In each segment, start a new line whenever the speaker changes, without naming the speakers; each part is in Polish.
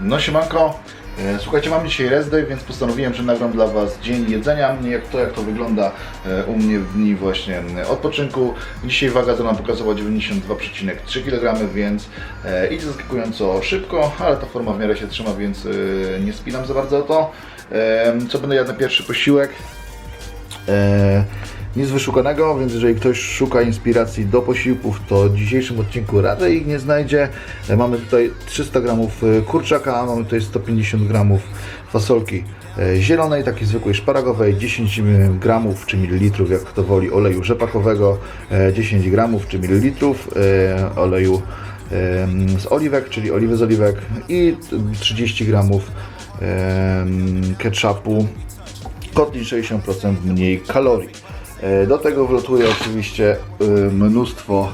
No siemanko, E, słuchajcie, mam dzisiaj rest day, więc postanowiłem, że nagram dla Was dzień jedzenia, jak to jak to wygląda e, u mnie w dni właśnie e, odpoczynku. Dzisiaj waga to nam pokazała 92,3 kg, więc idzie zaskakująco szybko, ale ta forma w miarę się trzyma, więc nie spinam za bardzo o to. Co będę jadł na pierwszy posiłek? Nic wyszukanego, więc jeżeli ktoś szuka inspiracji do posiłków, to w dzisiejszym odcinku raczej ich nie znajdzie. E, mamy tutaj 300 gramów e, kurczaka, mamy tutaj 150 gramów fasolki e, zielonej, takiej zwykłej szparagowej, 10 gramów czy mililitrów, jak kto woli, oleju rzepakowego, e, 10 gramów czy mililitrów oleju z oliwek, czyli oliwy z oliwek i 30 gramów ketchupu kotli 60% mniej kalorii. E, Do tego wlotuje oczywiście e, mnóstwo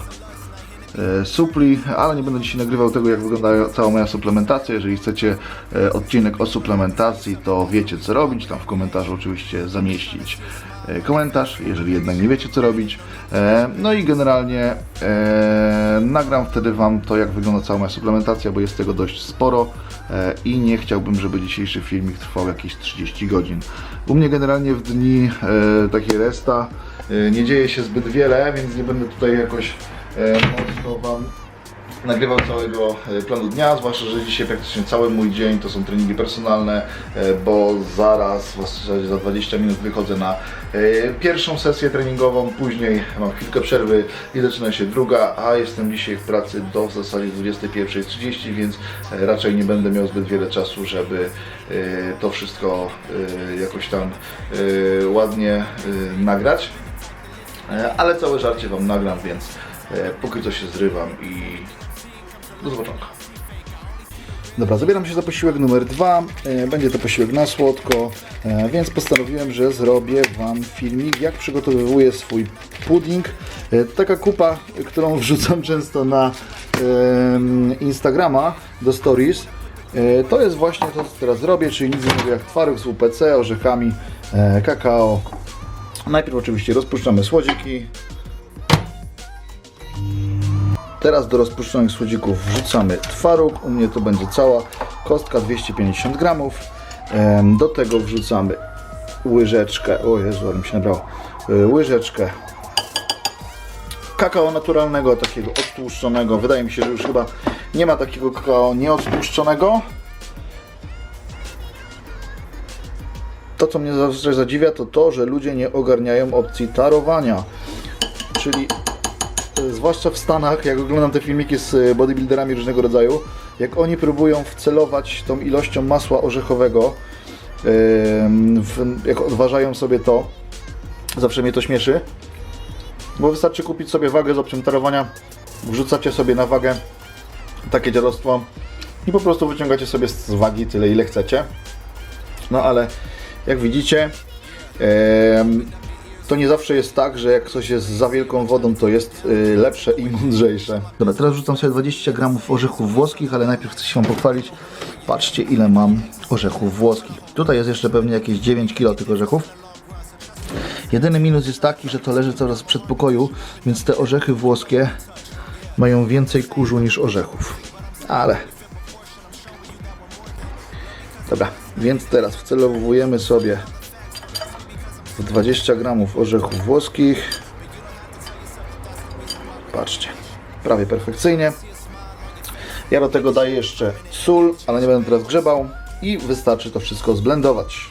supli, ale nie będę dzisiaj nagrywał tego, jak wygląda cała moja suplementacja. Jeżeli chcecie e, odcinek o suplementacji, to wiecie co robić. Tam w komentarzu oczywiście zamieścić e, komentarz, jeżeli jednak nie wiecie co robić. E, No i generalnie e, nagram wtedy Wam to, jak wygląda cała moja suplementacja, bo jest tego dość sporo e, i nie chciałbym, żeby dzisiejszy filmik trwał jakieś 30 godzin. U mnie generalnie w dni e, takiej resta e, nie dzieje się zbyt wiele, więc nie będę tutaj jakoś e, mocno Wam nagrywał całego e, planu dnia, zwłaszcza, że dzisiaj praktycznie cały mój dzień to są treningi personalne, e, bo zaraz, w za 20 minut wychodzę na e, pierwszą sesję treningową, później mam chwilkę przerwy i zaczyna się druga, a jestem dzisiaj w pracy do w zasadzie 21.30, więc e, raczej nie będę miał zbyt wiele czasu, żeby e, to wszystko e, jakoś tam e, ładnie e, nagrać. E, ale całe żarcie Wam nagram, więc e, póki co się zrywam i do zobaczenia. Dobra, zabieram się za posiłek numer dwa. E, Będzie to posiłek na słodko, e, więc postanowiłem, że zrobię Wam filmik, jak przygotowuję swój pudding. E, Taka kupa, którą wrzucam często na Instagrama do stories. E, To jest właśnie to, co teraz robię, czyli nic innego jak twaróg z UPC, orzechami, e, kakao. Najpierw oczywiście rozpuszczamy słodziki, Teraz do rozpuszczonych słodzików wrzucamy twaróg. U mnie to będzie cała kostka 250 gramów. Do tego wrzucamy łyżeczkę. O Jezu, mi się nabrało. Y, Łyżeczkę kakao naturalnego, takiego odtłuszczonego. Wydaje mi się, że już chyba nie ma takiego kakao nieodtłuszczonego. To, co mnie zawsze zadziwia, to to, że ludzie nie ogarniają opcji tarowania. Czyli e, zwłaszcza w Stanach, jak oglądam te filmiki z e, bodybuilderami różnego rodzaju, jak oni próbują wcelować tą ilością masła orzechowego, jak odważają sobie to, zawsze mnie to śmieszy, bo wystarczy kupić sobie wagę z opcją tarowania, wrzucacie sobie na wagę takie dziadostwo i po prostu wyciągacie sobie z wagi tyle, ile chcecie. No ale jak widzicie, to nie zawsze jest tak, że jak coś jest za wielką wodą, to jest y, lepsze i mądrzejsze. Dobra, teraz rzucam sobie 20 gramów orzechów włoskich, ale najpierw chcę się Wam pochwalić. Patrzcie, ile mam orzechów włoskich. Tutaj jest jeszcze pewnie jakieś 9 kg tych orzechów. Jedyny minus jest taki, że to leży coraz w przedpokoju, więc te orzechy włoskie mają więcej kurzu niż orzechów. Ale Dobra, więc teraz wcelowujemy sobie 20 gramów orzechów włoskich. Patrzcie, prawie perfekcyjnie. Ja do tego daję jeszcze sól, ale nie będę teraz grzebał i wystarczy to wszystko zblendować.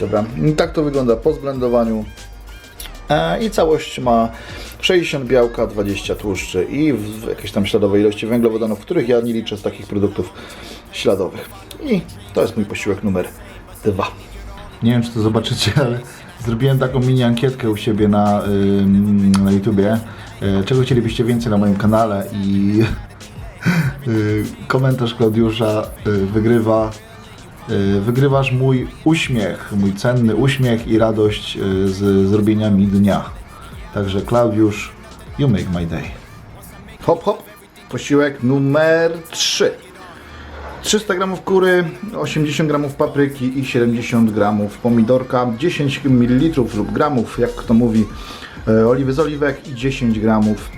Dobra, tak to wygląda po zblendowaniu. E, I całość ma 60 białka, 20 tłuszczy i w jakiejś tam śladowej ilości węglowodanów, których ja nie liczę z takich produktów śladowych. I to jest mój posiłek numer dwa. Nie wiem, czy to zobaczycie, ale zrobiłem taką mini ankietkę u siebie na, ym, na YouTubie. E, Czego chcielibyście więcej na moim kanale i y, komentarz Klaudiusza y, wygrywa wygrywasz mój uśmiech, mój cenny uśmiech i radość y, z zrobienia mi dnia. Także Klaudiusz, you make my day. Hop, hop. Posiłek numer 3. 300 gramów kury, 80 gramów papryki i 70 gramów pomidorka, 10 ml lub gramów, jak kto mówi, e, oliwy z oliwek i 10 gramów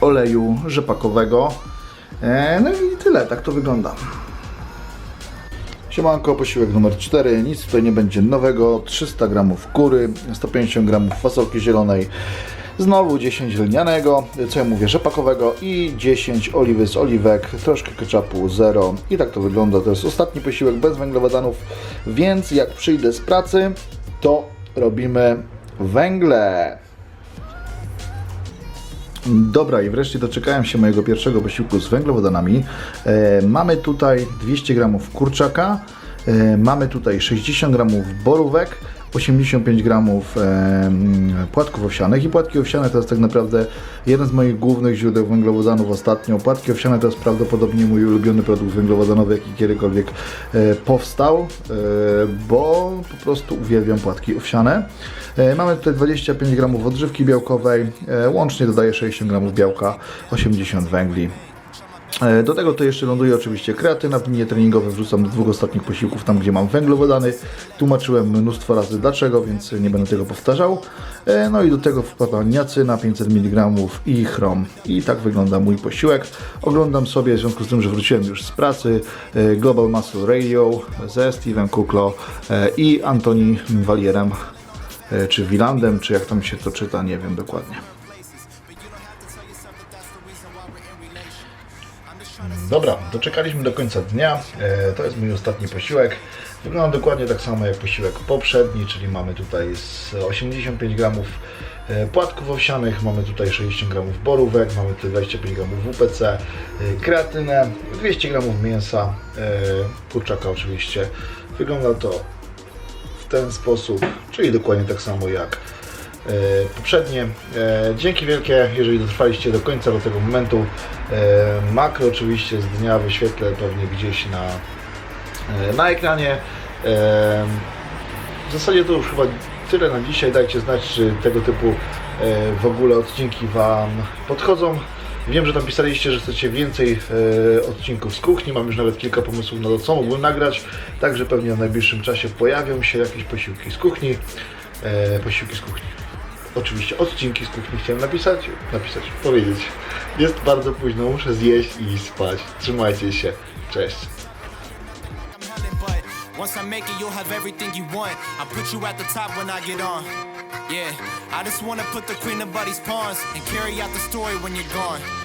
oleju rzepakowego. E, No i tyle, tak to wygląda. Siemanko, posiłek numer 4, nic tutaj nie będzie nowego, 300 gramów kury, 150 gramów fasolki zielonej, znowu 10 lnianego, co ja mówię, rzepakowego i 10 oliwy z oliwek, troszkę ketchupu, zero. I tak to wygląda, to jest ostatni posiłek bez węglowodanów, więc jak przyjdę z pracy, to robimy węgle. Dobra, i wreszcie doczekałem się mojego pierwszego posiłku z węglowodanami. E, mamy tutaj 200 gramów kurczaka, e, mamy tutaj 60 gramów borówek, 85 gramów e, płatków owsianych i płatki owsiane to jest tak naprawdę jeden z moich głównych źródeł węglowodanów ostatnio. Płatki owsiane to jest prawdopodobnie mój ulubiony produkt węglowodanowy, jaki kiedykolwiek e, powstał, e, bo po prostu uwielbiam płatki owsiane. E, Mamy tutaj 25 gramów odżywki białkowej, e, łącznie dodaję 60 gramów białka, 80 węgli. E, Do tego to jeszcze ląduje oczywiście kreatyna w linie treningowe. Wrzucam do dwóch ostatnich posiłków tam, gdzie mam węglowodany. Tłumaczyłem mnóstwo razy dlaczego, więc nie będę tego powtarzał. E, No i do tego wpada niacyna 500 mg i chrom. I tak wygląda mój posiłek. Oglądam sobie, w związku z tym, że wróciłem już z pracy, e, Global Muscle Radio ze Steve'em Kuklo i Antoni Walierem, czy Wilandem, czy jak tam się to czyta, nie wiem dokładnie. Dobra, doczekaliśmy do końca dnia. E, to jest mój ostatni posiłek. Wygląda dokładnie tak samo jak posiłek poprzedni, czyli mamy tutaj z 85 gramów e, płatków owsianych, mamy tutaj 60 gramów borówek, mamy tutaj 25 gramów WPC, e, kreatynę, 200 gramów mięsa, e, kurczaka oczywiście. Wygląda to w ten sposób, czyli dokładnie tak samo jak poprzednie. E, Dzięki wielkie, jeżeli dotrwaliście do końca, do tego momentu. E, Makro oczywiście z dnia wyświetlę pewnie gdzieś na, e, na ekranie. E, W zasadzie to już chyba tyle na dzisiaj. Dajcie znać, czy tego typu e, w ogóle odcinki Wam podchodzą. Wiem, że tam pisaliście, że chcecie więcej e, odcinków z kuchni. Mam już nawet kilka pomysłów na to, co mógłbym nagrać. Także pewnie w najbliższym czasie pojawią się jakieś posiłki z kuchni. E, posiłki z kuchni. Oczywiście odcinki z kuchni chciałem napisać, napisać, powiedzieć. Jest bardzo późno, muszę zjeść i spać. Trzymajcie się. Cześć.
Once I make it, you'll have everything you want. I'll put you at the top when I get on. Yeah, I just wanna put the queen of pawns and carry out the story when you're gone.